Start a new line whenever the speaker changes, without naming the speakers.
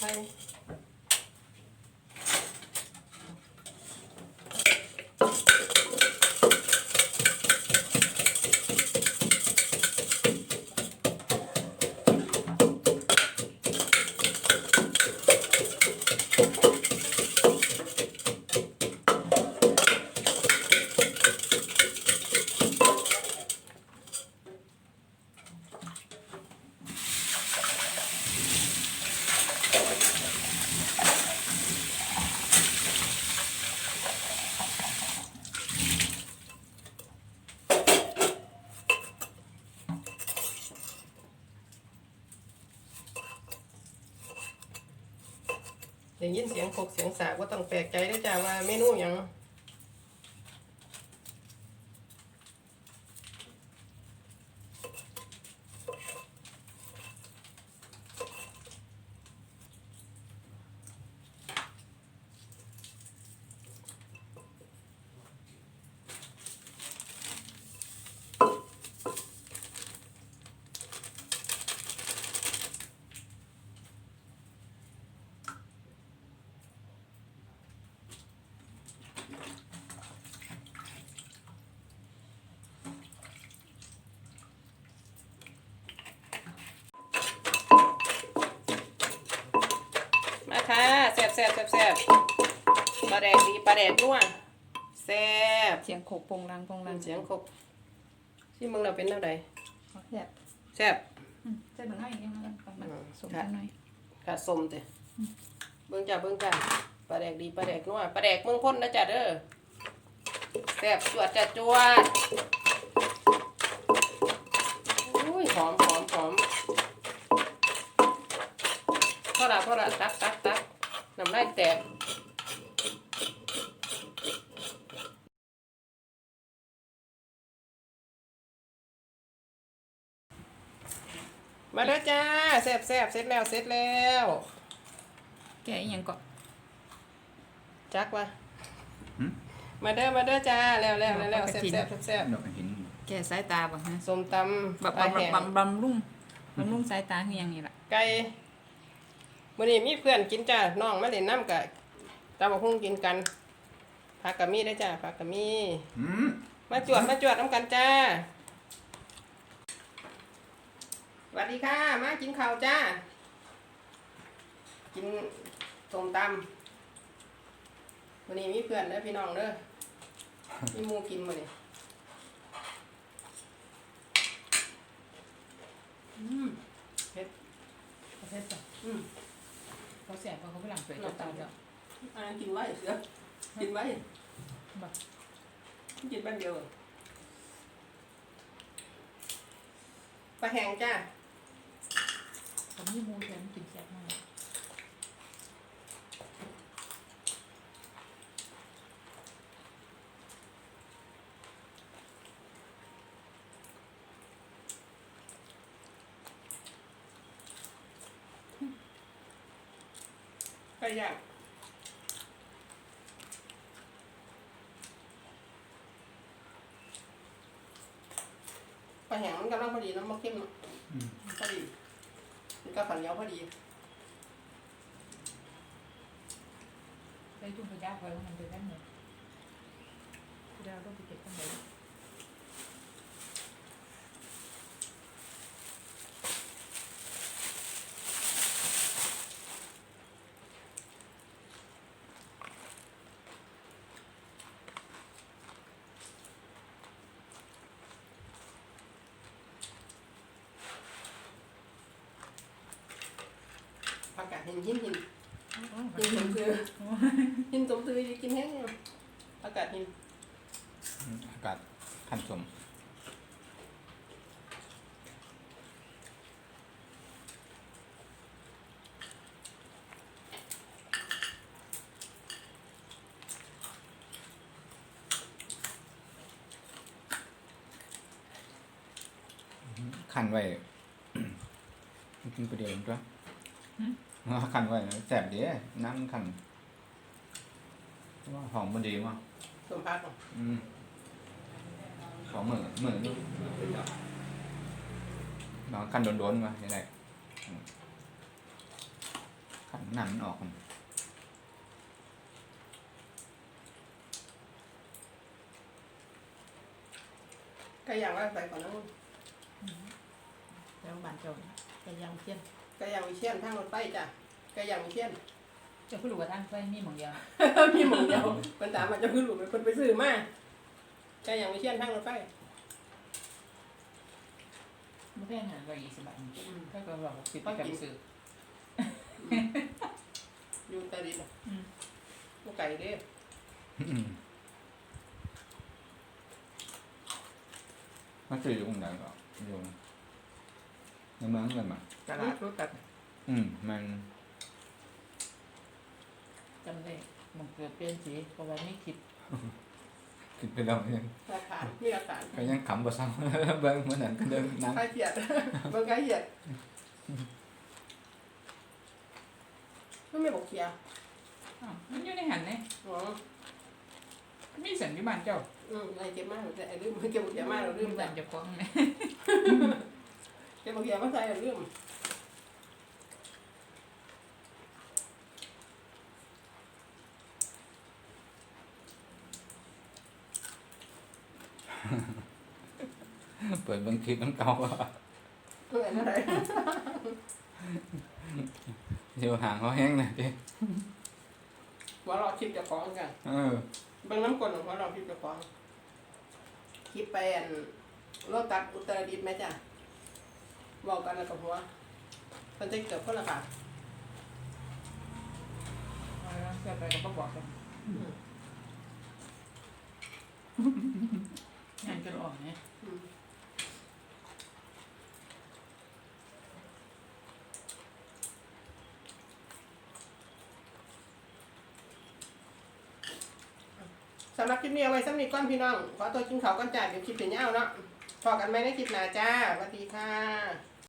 ไท ได้ยินเสียงโคกเสียงสากว่าต้องแปลกใจด้วยจ้าว่าเมนูอย่าง มาค่ะแซ่บแซ่บแซ่บแซ่บปลาแดกดีปลาแดกนัวแซ่บ
เสียงโขกโปงลังโปงลัง
เสียงครบที่มึงเราเป็นเท่าใด
แซ่บ
แซ่บ
อืมใส่เบิ่งให้อีกนิดนึงก่อนมา
อืม
สม
ค่ะ
กันหน่อย
ขาดสมเตะเบิ่งจ้าเบิ่งจ้าปลาแดกดีปลาแดกนัวปลาแดกเมืองพ้นนะจ้าเด้อแซ่บจวดจ้าจวดอุ้ยหอมหอมหอมเท่าไหร่เท่าไหร่ตักตักตัก น้ำลายแตกมาเด้อจ้าแซ่บแซ่บเสร็จแล้วเสร็จแล้ว
แกะอีหยังก่อน
จักวะ
หืม
มาเด้อมาเด้อจ้าแล้วแล้วแล้วแล้วแซ่บแซ่บแซ่บ
ดอกกระถิน
แกะสายตาบ่ฮะ
ส้มตำ
แบบ
ปลา
บำ
แห้ง
บำบำรุงบำรุงสายตาคือหยังนี่ล่ะ
ไก่ มื้อนี้มีเพื่อนกินจ้าน้องมาเล่นน้ำกะตาบกหุ่งกินกันผักกะมีได้อจ้าผักกะมี
อืม
มาจวดมาจวดน้ำกันจ้าสวัสดีค่ะ มากินข้าวจ้า กินส้มตำวันนี้มีเพื่อนเด้อพี่น้องเด้อมีหมูกินมาเนี่ยอืมเผ็ด
เขาเฮ็ดจ้ะ
อืม
เขาแซ่บเขาไปหลังเปิดจะตายแล้ว
อันนั้นกินไว้เสือกินไว้
บ่
กินแป๊บเดียวปลาแห้งจ้า
ผมมีหมูแถมกินแซ่บมาก
ย่างปลาแห้งมันกำลังพอดีน้ำมันเข้มเนาะ
อืม
พอดีมันก็ขันเหนียวพอดี
ไปจุ่มไปย่างไว้ว่ามันเป็นได้หมดเดี๋ยวเราต้องไปเก็บกันไหน
ผักกาดหินหินหินหินสมคือหินสมคือจะกินแห้งอยู่ผักกาดหิน
อากาศขันสมขันไว้กินประเดี๋ยวจ้ะ ขันไว้นะแสบเดียนั่งขันว่าหอมมันดีมั้ง
ส่วนผักเนาะ
อืมขอเหมือนเหมือนลูกน้องกันโดนๆมาอย่างไรอืมขันหนังมันออกมัน
ไก่ย่างว่าใส่ก่อนนะมึง
แล้วบานเจ้าไปยังเพี้ยน
ไก่ย่างวิเชียนทางรถไฟจ้ะ ไก่ย่างวิเชียน
เจ้าผู้หลวงทางไปมีหมองเดียว
พี่หมองเดียวมันถามว่าจะขึ้นหลุมเป็นคนไปซื้อมาไก่ย่างวิเชียนทางรถไฟ
ไม่แพงหาก็ยี่สิบบาท
อืม
ถ้าก็บอกปิดไปกับซื้อ
อยู่ใต้ดินอะ
อืม
บ่ไก่เด้
อืมมันจะอยู่ตรงไหนก็อยู่ในเมืองเลยมั้ย
ตลาดรถตัด
อืมมัน
จำได้หมองเกิดเปลี่ยนสีเพราะว่าไม่คิด
คิดไปแล้วยัง
หลักฐานมีหลักฐาน
ก็ยังขำบ่ซ้ำเบิ่งเหมือนนั้นก็เดินนั่ง
ใครเขียดเบิ่งใครเขียดไม่ไม่บอกเขียร์
อ้าวมันอยู่ในหันเนี่ย
อ๋อ
มีสัญญาบันเจ้า
อืมอะไรเก็บมากแต่ไอ้ลืมเก็บบอกเขียร์มากเราลืม
บั
จ้ะ
นจะคล้องเนี่ย
เก็บบอกเขียร์มาใส่เราลืม
ปิดเบิ่งคลิปมันเก่าอะ
เอออะไร
เดี๋ยวหางเขาแห้งเลยดิ
ว่ารอคลิปจะฟ้องกัน
เออ
เบิ่งน้ำกลของว่ารอคลิปจะฟ้องคลิปไปอันรถตัดอุตรดิตถ์ไหมจ้ะบอกกันแล้วกับหัวมันจะเกิดคนละค่ะ
เอาแล้วเสียไปก็บอกกันงานกันออกเนี่ย
อืม สำหรับคลิปนี้เอาไว้สักนิดก่อนพี่น้อง ขอตัวกินข้าวก่อนจ้าเดี๋ยวคลิปเนี้ยาวเนาะพอกันไหมในคลิปหน้าจ้าสวัสดีค่ะ